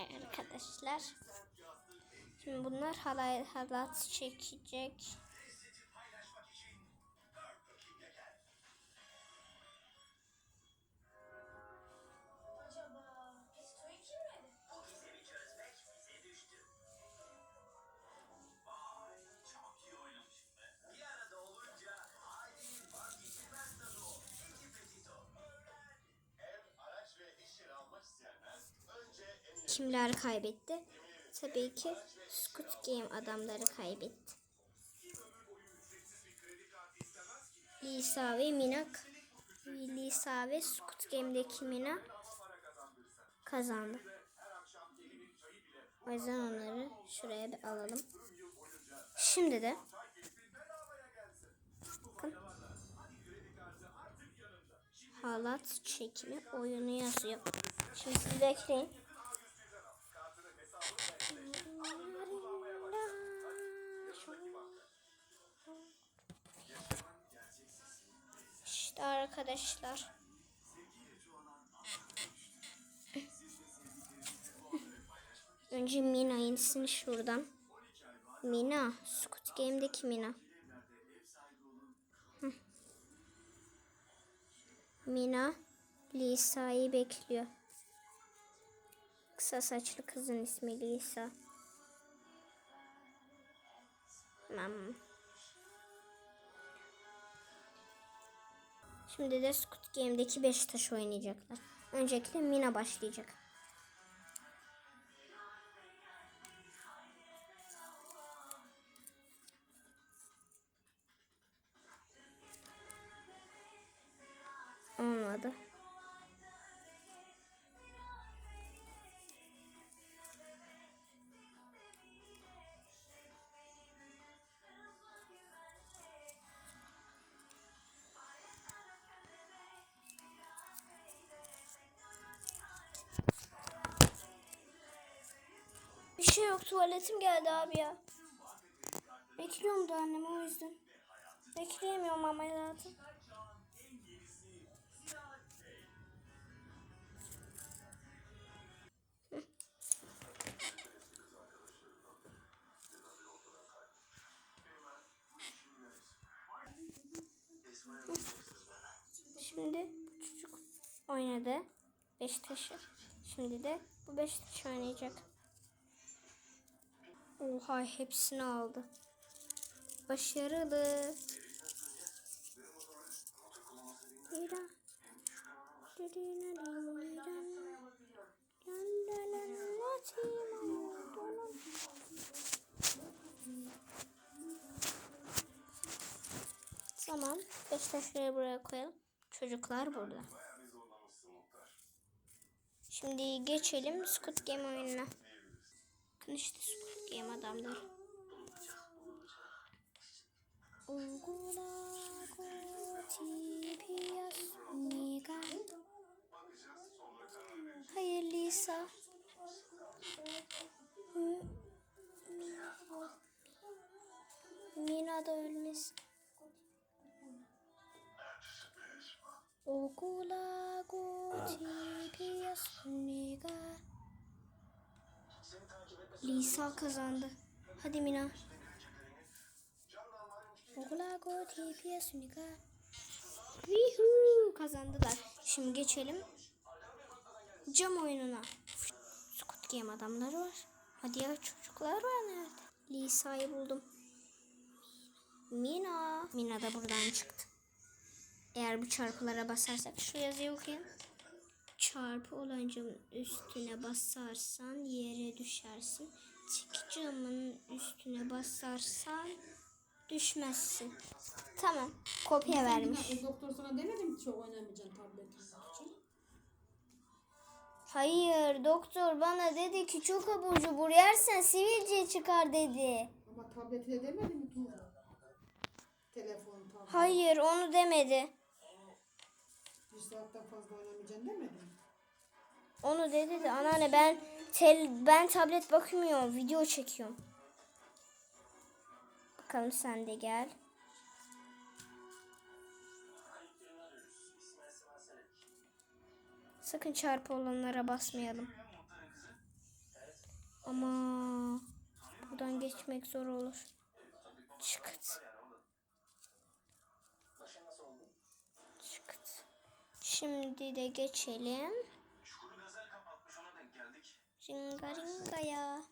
arkadaşlar. Şimdi bunlar halay halat çekecek. Kimler kaybetti? Tabii ki Squid Game adamları kaybetti. Lisa ve Mina Lisa ve Squid Game'deki Mina kazandı. O yüzden onları şuraya bir alalım. Şimdi de bakın halat çekimi oyunu yazıyor. Şimdi bekleyin. Arkadaşlar. Önce Mina insin şuradan. Mina. Squid Game'deki Mina. Mina Lisa'yı bekliyor. Kısa saçlı kızın ismi Lisa. Tamam. Şimdi de Squid Game'deki Beşiktaş oynayacaklar. Öncelikle Mina başlayacak. Tuvaletim geldi abi ya. Bekliyorum da annemi o yüzden. Bekleyemiyorum ama zaten. Şimdi çocuk oynadı. Beşiktaş'ı. Şimdi de bu Beşiktaş oynayacak. Oha hepsini aldı. Başarılı. Tamam. Beşiktaşları buraya koyalım. Çocuklar burada. Şimdi geçelim Squid Game oyununa. Bakın işte Squid Game adamları. Ugula Niga. Hayır Lisa. Hı, Mina da ölmesin. Okula Niga. Lisa kazandı. Hadi Mina. Okula Niga. Yuhuu kazandılar. Şimdi geçelim cam oyununa. Squid Game adamları var. Hadi ya çocuklar var nerede? Lisa'yı buldum. Mina. Mina da buradan çıktı. Eğer bu çarpılara basarsak şu yazıyı okuyun. Çarpı olan camın üstüne basarsan yere düşersin. Tik camın üstüne basarsan düşmezsin. Tamam. Kopya vermiş. E, doktor sana demedi mi çok oynamayacaksın tablet için? Hayır doktor bana dedi ki çok abur cubur yersen sivilce çıkar dedi. Ama tableti de demedi mi Tuğra? Telefon, tablet. Hayır onu demedi. Bir saatten fazla oynamayacaksın demedi mi? Onu dedi de anneanne ben tel ben tablet bakmıyorum video çekiyorum. Bakalım sen de gel. Sakın çarpı olanlara basmayalım. Ama buradan geçmek zor olur. Çıkıt. Şimdi de geçelim. Ringa ringa ya.